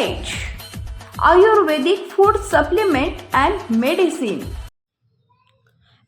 H Ayurvedic food supplement and medicine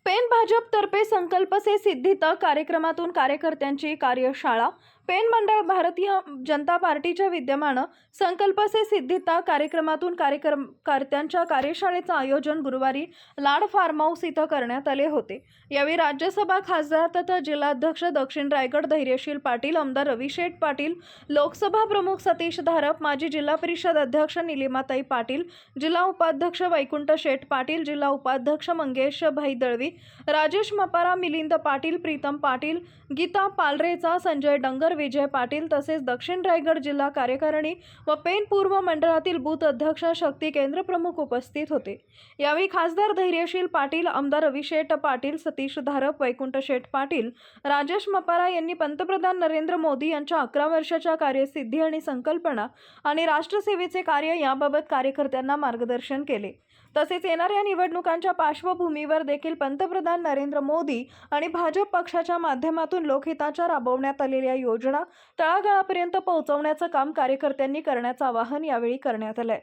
Pen भाजपतर्फे संकल्प से सिद्धित कार्यक्रमातून कार्यकर्त्यांची कार्यशाळा. पेन मंडळ भारतीय जनता पार्टीच्या विद्यमानं संकल्प से सिद्धिता कार्यक्रमातून कार्यकर्त्यांच्या कार्यशाळेचं आयोजन गुरुवारी लाड फार्म हाऊस इथं करण्यात आले होते. यावेळी राज्यसभा खासदार तथा जिल्हाध्यक्ष दक्षिण रायगड धैर्यशील पाटील आमदार रविशेठ पाटील लोकसभा प्रमुख सतीश धारप माजी जिल्हा परिषद अध्यक्ष निलिमाताई पाटील जिल्हा उपाध्यक्ष वैकुंठ शेठ पाटील जिल्हा उपाध्यक्ष मंगेश भाई दळवी राजेश मपारा मिलिंद पाटील प्रीतम पाटील गीता पालरेचा संजय डंगर विजय पाटील तसेच दक्षिण रायगड जिल्हा कार्यकारिणी व पेन पूर्व मंडळातील बूथ अध्यक्ष शक्ती केंद्र प्रमुख उपस्थित होते. यावेळी खासदार धैर्यशील पाटील आमदार रविशेठ पाटील सतीश धारप वैकुंठ शेठ पाटील राजेश मपारा यांनी पंतप्रधान नरेंद्र मोदी यांच्या अकरा वर्षाच्या कार्यसिद्धी आणि संकल्पना आणि राष्ट्रसेवेचे कार्य याबाबत कार्यकर्त्यांना मार्गदर्शन केले. तसेच येणाऱ्या निवडणुकांच्या पार्श्वभूमीवर देखील पंतप्रधान नरेंद्र मोदी आणि भाजप पक्षाच्या माध्यमातून लोकहिताच्या राबवण्यात आलेल्या योजना तळागाळापर्यंत पोहोचवण्याचं काम कार्यकर्त्यांनी करण्याचं आवाहन यावेळी करण्यात आलंय.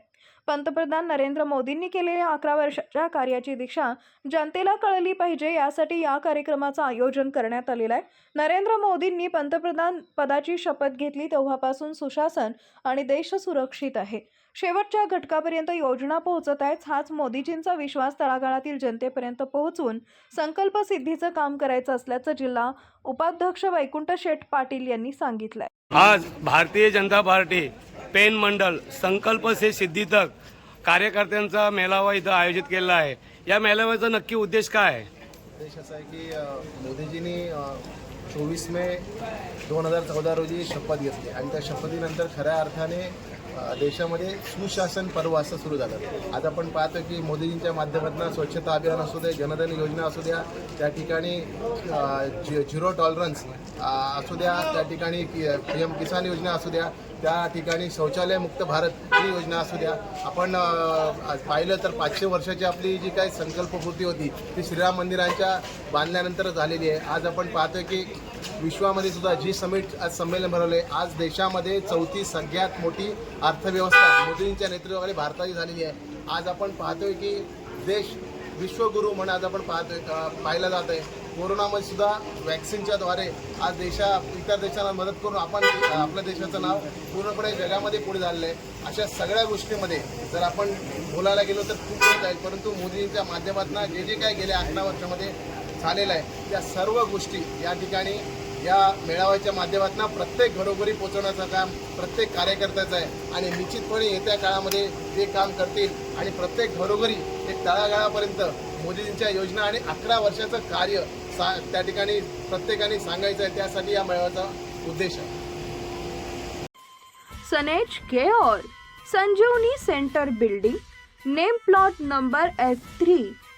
पंतप्रधान नरेंद्र मोदींनी केलेल्या अकरा वर्षाच्या कार्याची दिशा जनतेला कळली पाहिजे यासाठी या कार्यक्रमाचं आयोजन करण्यात आलेलं आहे. नरेंद्र मोदींनी पंतप्रधान पदाची शपथ घेतली तेव्हापासून सुशासन आणि देश सुरक्षित आहे. शेवटच्या घटकापर्यंत योजना पोहोचत आहेच हाच मोदीजींचा विश्वास तळागाळातील जनतेपर्यंत पोहोचवून संकल्प सिद्धीचं काम करायचं असल्याचं जिल्हा उपाध्यक्ष वैकुंठ शेठ पाटील यांनी सांगितलंय. आज भारतीय जनता पार्टी पेन मंडल संकल्प से सिद्धी तक कार्यकर्त्यांचा मेळावा इथं आयोजित केलेला आहे. या मेळाव्याचा नक्की उद्देश काय आहे? उद्देश असा आहे की मोदीजींनी चोवीस मे दोन हजार चौदा रोजी शपथ घेतली आणि त्या शपथीनंतर खऱ्या अर्थाने देशामध्ये सुशासन पर्व असं सुरू झालं. आज आपण पाहतो की मोदीजींच्या माध्यमातून स्वच्छता अभियान असू दे जनधन योजना असू द्या त्या ठिकाणी झि- झिरो टॉलरन्स असू द्या त्या ठिकाणी पी एम किसान योजना असू द्या त्या ठिकाणी शौचालय मुक्त भारत ही योजना असू द्या. आपण पाहिलं तर पाचशे वर्षाची आपली जी काही संकल्पपूर्ती होती ती श्रीराम मंदिरांच्या बांधल्यानंतर झालेली आहे. आज आपण पाहतोय की विश्वामध्ये सुद्धा जी समिट आज संमेलन भरवले आज देशामध्ये चौथी सगळ्यात मोठी अर्थव्यवस्था मोदींच्या नेतृत्वाखाली भारताची झालेली आहे. आज आपण पाहतोय की देश विश्वगुरू म्हणून आज आपण पाहतोय पाहिलं जात आहे. कोरोनामध्ये सुद्धा वॅक्सिनच्या द्वारे आज देशा इतर देशांना मदत करून आपण आपल्या देशाचं नाव पूर्णपणे जगामध्ये पुढे झालेलं आहे अशा सगळ्या गोष्टीमध्ये जर आपण बोलायला गेलो तर खूप होत आहे परंतु मोदींच्या माध्यमातून जे जे काय गेल्या अकरा वर्षामध्ये झालेला आहे. त्या सर्व गोष्टी या ठिकाणी या मेळाव्याच्या माध्यमातून प्रत्येक घरोघरी पोहोचवण्याचं काम प्रत्येक कार्यकर्त्याचं आहे. आणि निश्चितपणे येत्या काळामध्ये ते काम करतील आणि प्रत्येक घरोघरी एक तळागाळापर्यंत मोदीजींच्या योजना आणि अकरा वर्षाचं कार्य सा त्या ठिकाणी प्रत्येकाने सांगायचं आहे त्यासाठी या मेळाव्याचा उद्देश आहे. सनेज care Sanjeevani centre building name plot number F three